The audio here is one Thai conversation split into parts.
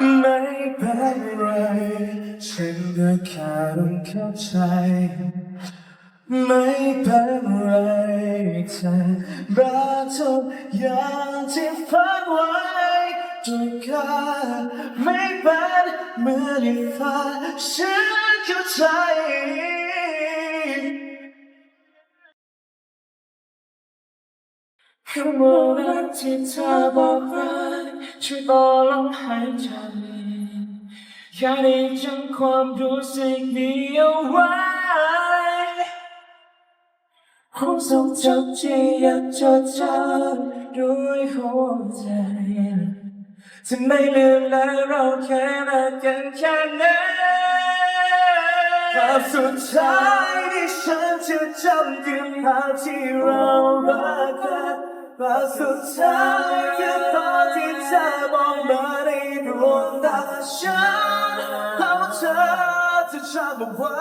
ไม่เป็นไร ฉันก็แค่ต้องเข้าใจ ไม่เป็นไรเธอรักทุกอย่างที่ฝันไว้ทุกการไม่เป็นเหมือนที่ฝันฉันเข้าใจ คำว่ารักที่เธอบอกรักช่วยต่อลมหายใจแค่ได้จำความรู้สึกนี้เอาไว้ความทรงจำที่ยังจดจำด้วยหัวใจจะไม่ลืมและเราแค่รักกันแค่ไหนภาพสุดท้ายที่ฉันจะจำคือภาพที่เรารักกัน ภาสุดท้ายคือตอนที่เธอมองมาในดวงตาฉันภาพว่าเธอจะจำเอาไว้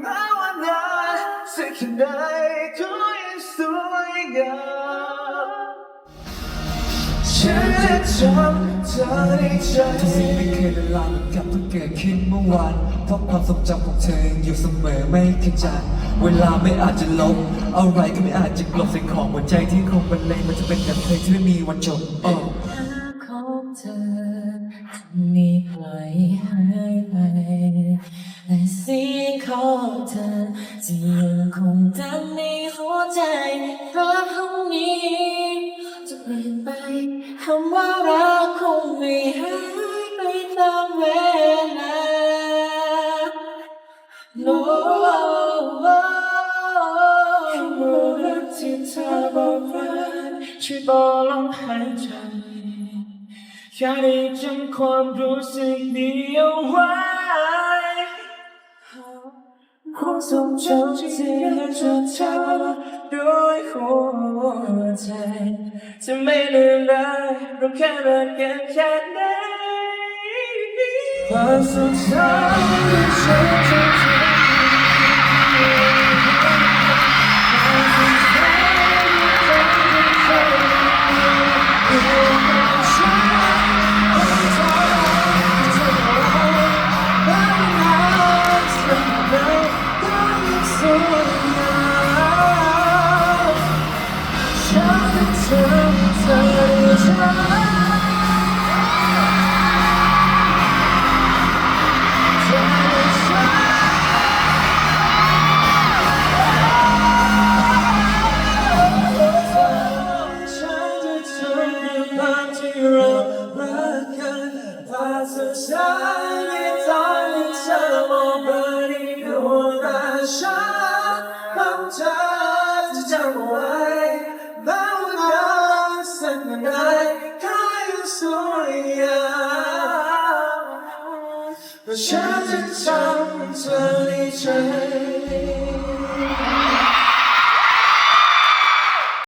แม้ว่านานสักแค่ไหนก็ยังสวยงามฉันจะจำเธอในใจทุกสิ่งไม่เคยละลายเหมือนกับเพิ่งเกิดขึ้นเมื่อวานเพราะความทรงจำของเธอยังอยู่เสมอไม่เคยจาง เวลาไม่อาจจะลบ อะไรก็ไม่อาจจะกลบสิ่งของหัวใจที่คงบรรเลงมันจะเป็นแบบเพลงที่ไม่มีวันจบโอ้ของเธอมีปล่อยหายไปและเสียงของเธอที่ยังคงดังในหัวใจเพราะคำนี้จะเปลี่ยนไปคำว่ารักคงไม่หายไปตามเวลา No ที่เธอบอกรักช่วยต่อลมหายใจแค่ได้จำความรู้สึกนี้เอาไว้ความทรงจำที่ยังจดจำด้วยหัวใจจะไม่ลืมเลยเราแค่รักกันแค่ไหนความสุดท้ายที่ฉันจะ ตาฉันของเธอจะจำเอาไว้แม้ว่านานสักนานก็ยังสวยงามฉันจะจำเธอในใจ